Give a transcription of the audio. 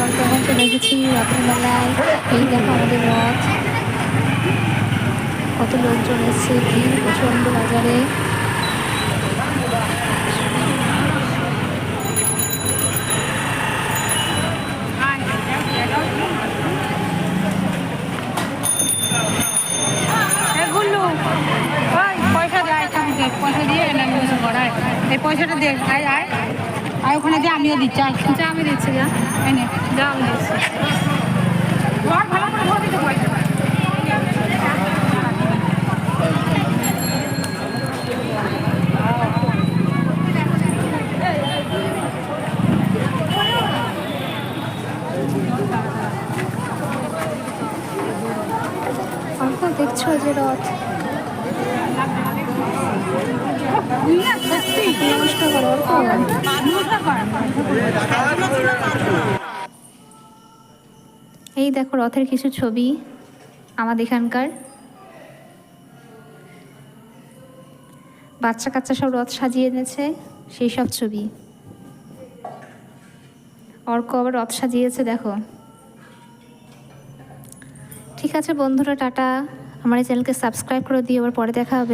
এখন চলে গেছি রথের এই দেখো আমাদের রথ। কত লোকজন এসছে, ভিড় প্রচণ্ড বাজারে। পয়সা দে পয়সা দিয়ে এই পয়সাটা দে, আয় আয়। আয় ওখানে দিয়ে আমিও দিচ্ছি যা আমি দিচ্ছি যা। এনে যা আমি দিচ্ছি। ঘর ভালো করে ভরে দিতে পয়সা দেখছ যে রথ। এই দেখো রথের কিছু ছবি আমাদের এখানকার। বাচ্চা কাচ্চা সব রথ সাজিয়ে এনেছে, সেই সব ছবি। অর্ক আবার রথ সাজিয়েছে, দেখো। ঠিক আছে বন্ধুরা, টাটা। আমার এই চ্যানেলকে সাবস্ক্রাইব করে দিয়ে আবার পরে দেখা হবে।